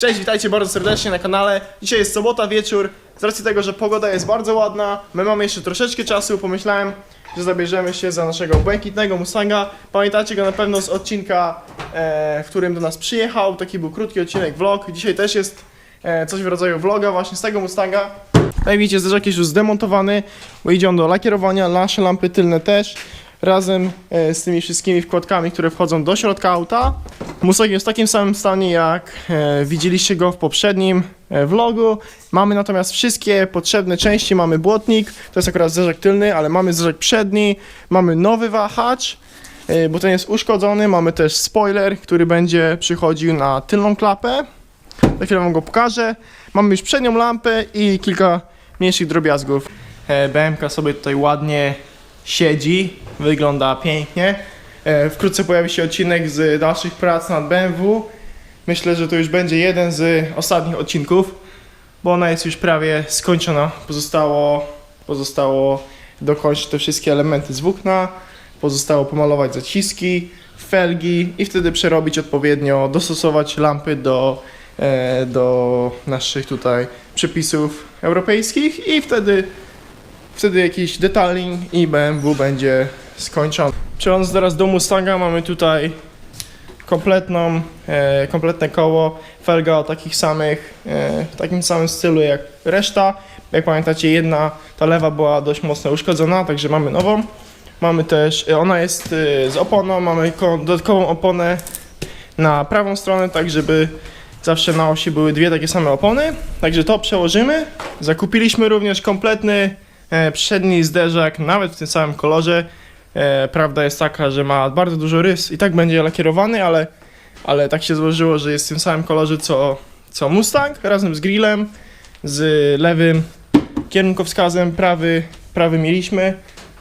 Cześć, witajcie bardzo serdecznie na kanale. Dzisiaj jest sobota, wieczór. Z racji tego, że pogoda jest bardzo ładna, my mamy jeszcze troszeczkę czasu, pomyślałem, że zabierzemy się za naszego błękitnego Mustanga. Pamiętacie go na pewno z odcinka, e, w którym do nas przyjechał. Taki był krótki odcinek, vlog. Dzisiaj też jest e, coś w rodzaju vloga właśnie z tego Mustanga. Jak widzicie, zderzak jest już zdemontowany, bo idzie on do lakierowania, nasze lampy tylne też. Razem e, z tymi wszystkimi wkładkami, które wchodzą do środka auta. Mustang jest w takim samym stanie jak e, widzieliście go w poprzednim e, vlogu. Mamy natomiast wszystkie potrzebne części. Mamy błotnik, to jest akurat zderzak tylny, ale mamy zderzak przedni. Mamy nowy wahacz, bo ten jest uszkodzony. Mamy też spoiler, który będzie przychodził na tylną klapę. Za chwilę wam go pokażę. Mamy już przednią lampę i kilka mniejszych drobiazgów. BMK sobie tutaj ładnie siedzi, wygląda pięknie. E, Wkrótce pojawi się odcinek z dalszych prac nad BMW. Myślę, że to już będzie jeden z ostatnich odcinków, bo ona jest już prawie skończona. Pozostało, pozostało dokończyć te wszystkie elementy z włókna, pozostało pomalować zaciski, felgi i wtedy przerobić odpowiednio, dostosować lampy do, e, do naszych tutaj przepisów europejskich i wtedy wtedy jakiś detailing i BMW będzie skończony. Przechodząc teraz do Mustanga, mamy tutaj kompletną, e, kompletne koło, felga o takich samych, e, w takim samym stylu jak reszta. Jak pamiętacie, jedna, ta lewa była dość mocno uszkodzona, także mamy nową. Mamy też, e, ona jest e, z oponą, mamy ko- dodatkową oponę na prawą stronę, tak żeby zawsze na osi były dwie takie same opony. Także to przełożymy. Zakupiliśmy również kompletny przedni zderzak, nawet w tym samym kolorze. E, prawda jest taka, że ma bardzo dużo rys i tak będzie lakierowany, ale, ale tak się złożyło, że jest w tym samym kolorze co, co Mustang, razem z grillem, z lewym kierunkowskazem, prawy, prawy mieliśmy.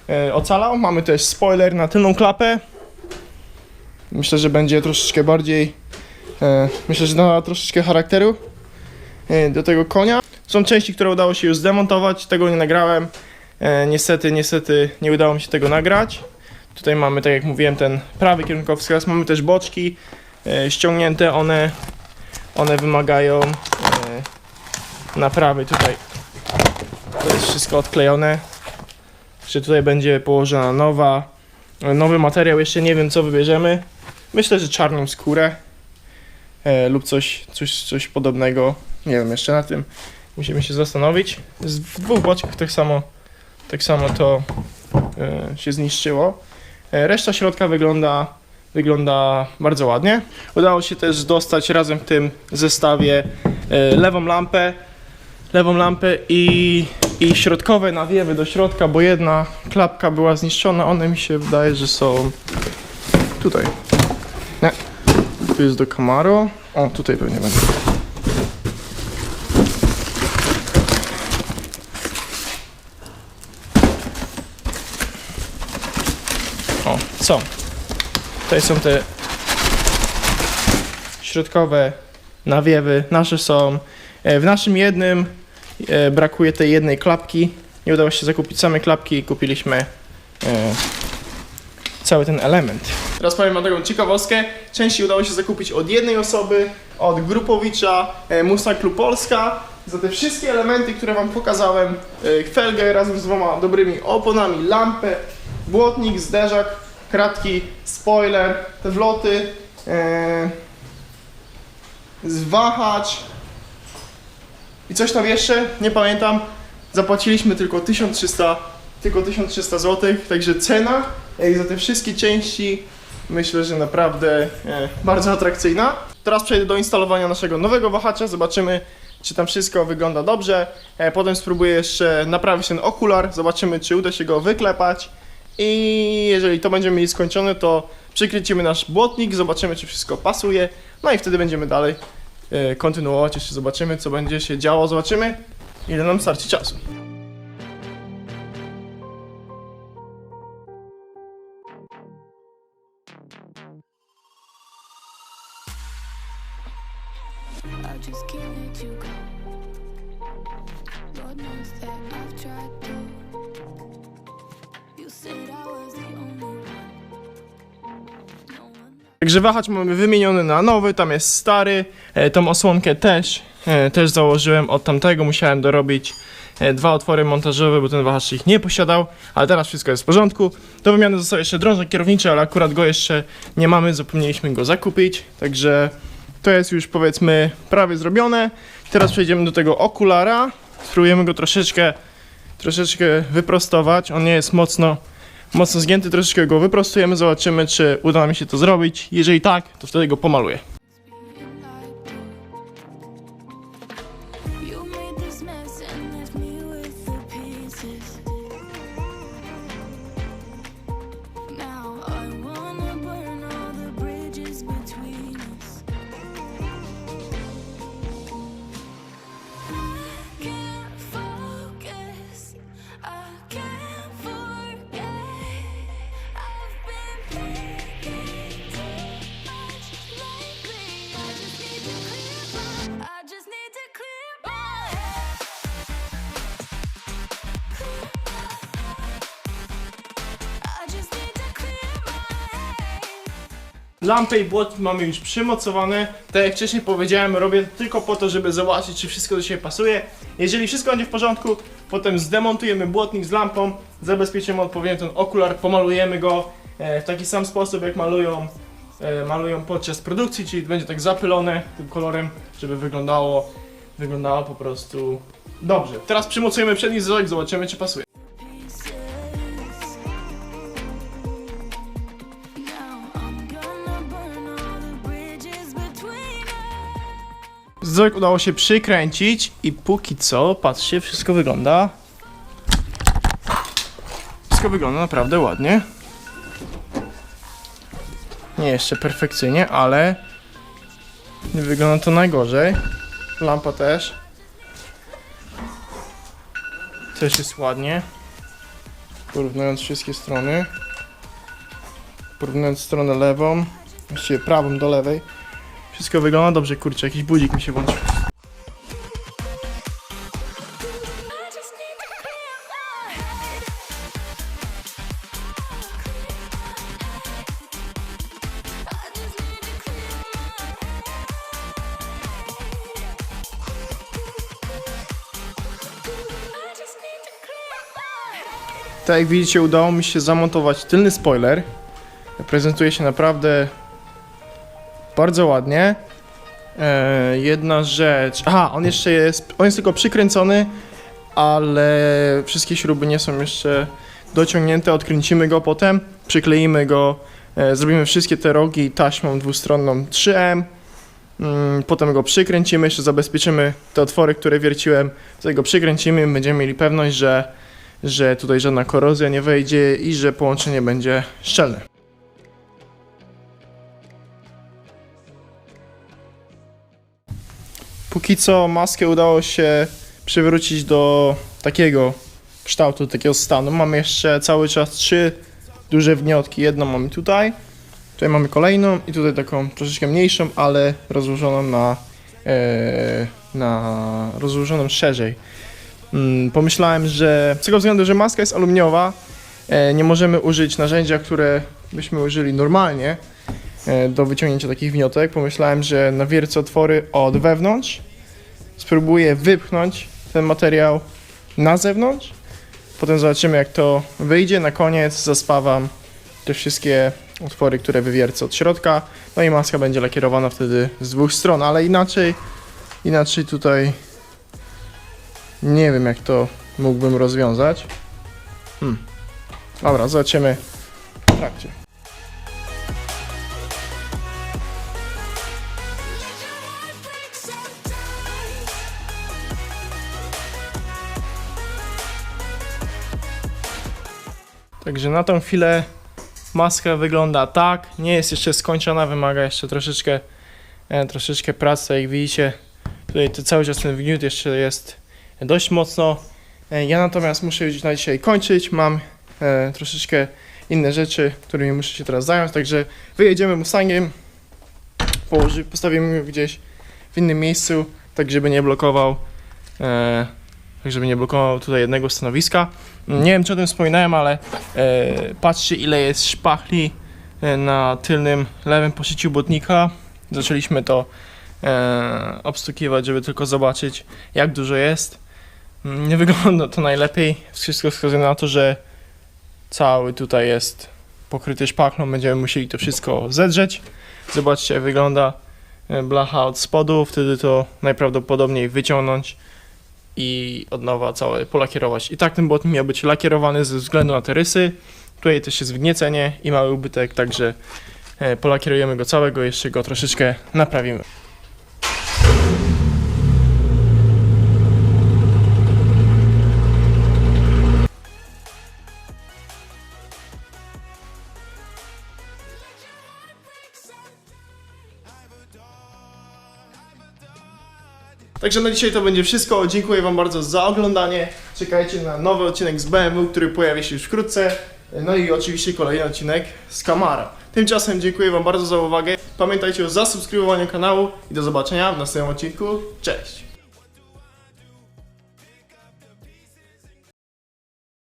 E, ocalał. Mamy też spoiler na tylną klapę. Myślę, że będzie troszeczkę bardziej. E, myślę, że da troszeczkę charakteru e, do tego konia. Są części, które udało się już zdemontować, tego nie nagrałem. E, niestety, niestety nie udało mi się tego nagrać. Tutaj mamy, tak jak mówiłem, ten prawy kierunkowskaz. Mamy też boczki e, ściągnięte, one, one wymagają e, naprawy tutaj. To jest wszystko odklejone. Że tutaj będzie położona nowa, nowy materiał. Jeszcze nie wiem, co wybierzemy. Myślę, że czarną skórę e, lub coś, coś, coś podobnego. Nie wiem jeszcze na tym. Musimy się zastanowić. W dwóch boczkach tak samo, tak samo to e, się zniszczyło. E, reszta środka wygląda, wygląda bardzo ładnie. Udało się też dostać razem w tym zestawie e, lewą lampę, lewą lampę i, i środkowe nawiewy do środka, bo jedna klapka była zniszczona. One mi się wydaje, że są tutaj. Nie. Tu jest do Camaro. O, tutaj pewnie będzie. O, są. Tutaj są te środkowe nawiewy. Nasze są. E, W naszym jednym e, brakuje tej jednej klapki. Nie udało się zakupić samej klapki i kupiliśmy e, cały ten element. Teraz powiem wam taką ciekawostkę. Części udało się zakupić od jednej osoby, od Grupowicza, Mustang Club Polska. Za te wszystkie elementy, które wam pokazałem, felgę razem z dwoma dobrymi oponami, lampę, błotnik, zderzak, kratki, spoiler, te wloty, e, i coś tam jeszcze, nie pamiętam. Zapłaciliśmy tylko 1300, tylko 1300 zł, także cena jak za te wszystkie części myślę, że naprawdę e, bardzo atrakcyjna. Teraz przejdę do instalowania naszego nowego wahacza, zobaczymy czy tam wszystko wygląda dobrze. E, potem spróbuję jeszcze naprawić ten okular, zobaczymy czy uda się go wyklepać. I jeżeli to będziemy mieli skończone, to przykrycimy nasz błotnik, zobaczymy czy wszystko pasuje. No i wtedy będziemy dalej e, kontynuować, jeszcze zobaczymy co będzie się działo, zobaczymy ile nam starczy czasu. Także wahacz mamy wymieniony na nowy, tam jest stary, e, tą osłonkę też, e, też założyłem od tamtego, musiałem dorobić e, dwa otwory montażowe, bo ten wahacz ich nie posiadał, ale teraz wszystko jest w porządku. Do wymiany został jeszcze drążek kierowniczy, ale akurat go jeszcze nie mamy, zapomnieliśmy go zakupić, także to jest już powiedzmy prawie zrobione. Teraz przejdziemy do tego okulara, spróbujemy go troszeczkę, troszeczkę wyprostować, on nie jest mocno mocno zgięty, troszeczkę go wyprostujemy, zobaczymy czy uda mi się to zrobić. Jeżeli tak, to wtedy go pomaluję. You. Lampę i błotnik mamy już przymocowane. Tak jak wcześniej powiedziałem, robię to tylko po to, żeby zobaczyć, czy wszystko do siebie pasuje. Jeżeli wszystko będzie w porządku, potem zdemontujemy błotnik z lampą, zabezpieczymy odpowiednio ten okular, pomalujemy go e, w taki sam sposób, jak malują, e, malują podczas produkcji, czyli będzie tak zapylone tym kolorem, żeby wyglądało, wyglądało po prostu dobrze. Teraz przymocujemy przedni wzorek, zobaczymy, czy pasuje. Wzorek udało się przykręcić i póki co, patrzcie, wszystko wygląda. Wszystko wygląda naprawdę ładnie. Nie jeszcze perfekcyjnie, ale nie wygląda to najgorzej. Lampa też. Też jest ładnie. Porównując wszystkie strony. Porównując stronę lewą, właściwie prawą do lewej. Wszystko wygląda dobrze, kurczę, jakiś budzik mi się włączył. Tak jak widzicie, udało mi się zamontować tylny spoiler. Prezentuje się naprawdę bardzo ładnie. E, jedna rzecz. Aha, on jeszcze jest. On jest tylko przykręcony, ale wszystkie śruby nie są jeszcze dociągnięte. Odkręcimy go potem, przykleimy go, e, zrobimy wszystkie te rogi taśmą dwustronną 3M. Mm, Potem go przykręcimy, jeszcze zabezpieczymy te otwory, które wierciłem. Wtedy go przykręcimy będziemy mieli pewność, że że tutaj żadna korozja nie wejdzie i że połączenie będzie szczelne. Póki co maskę udało się przywrócić do takiego kształtu, takiego stanu. Mamy jeszcze cały czas trzy duże wniotki. Jedną mamy tutaj, tutaj mamy kolejną i tutaj taką troszeczkę mniejszą, ale rozłożoną na, e, na rozłożoną szerzej. Mm, pomyślałem, że z tego względu, że maska jest aluminiowa, e, nie możemy użyć narzędzia, które byśmy użyli normalnie do wyciągnięcia takich wniotek. Pomyślałem, że nawiercę otwory od wewnątrz, spróbuję wypchnąć ten materiał na zewnątrz, potem zobaczymy jak to wyjdzie. Na koniec zaspawam te wszystkie otwory, które wywiercę od środka, no i maska będzie lakierowana wtedy z dwóch stron, ale inaczej, inaczej tutaj nie wiem, jak to mógłbym rozwiązać. Hmm. Dobra, zobaczymy w trakcie. Także na tą chwilę maska wygląda tak. Nie jest jeszcze skończona, wymaga jeszcze troszeczkę, e, troszeczkę pracy. Jak widzicie, tutaj to cały czas ten wgniót jeszcze jest dość mocno. E, Ja natomiast muszę już na dzisiaj kończyć. Mam e, troszeczkę inne rzeczy, którymi muszę się teraz zająć. Także wyjedziemy Mustangiem, położy, postawimy go gdzieś w innym miejscu, tak żeby nie blokował. E, tak żeby nie blokował tutaj jednego stanowiska. Nie wiem, czy o tym wspominałem, ale e, patrzcie ile jest szpachli e, na tylnym lewym poszyciu błotnika. Zaczęliśmy to e, obstukiwać, żeby tylko zobaczyć jak dużo jest. Nie wygląda to najlepiej. Wszystko wskazuje na to, że cały tutaj jest pokryty szpachlą. Będziemy musieli to wszystko zedrzeć. Zobaczcie jak wygląda e, blacha od spodu. Wtedy to najprawdopodobniej wyciągnąć i od nowa całe polakierować. I tak ten błotnik miał być lakierowany ze względu na te rysy. Tutaj też jest wgniecenie i mały ubytek, także e, polakierujemy go całego, jeszcze go troszeczkę naprawimy. Także na dzisiaj to będzie wszystko. Dziękuję Wam bardzo za oglądanie. Czekajcie na nowy odcinek z BMW, który pojawi się już wkrótce. No i oczywiście kolejny odcinek z Camara. Tymczasem dziękuję Wam bardzo za uwagę. Pamiętajcie o zasubskrybowaniu kanału i do zobaczenia w następnym odcinku. Cześć!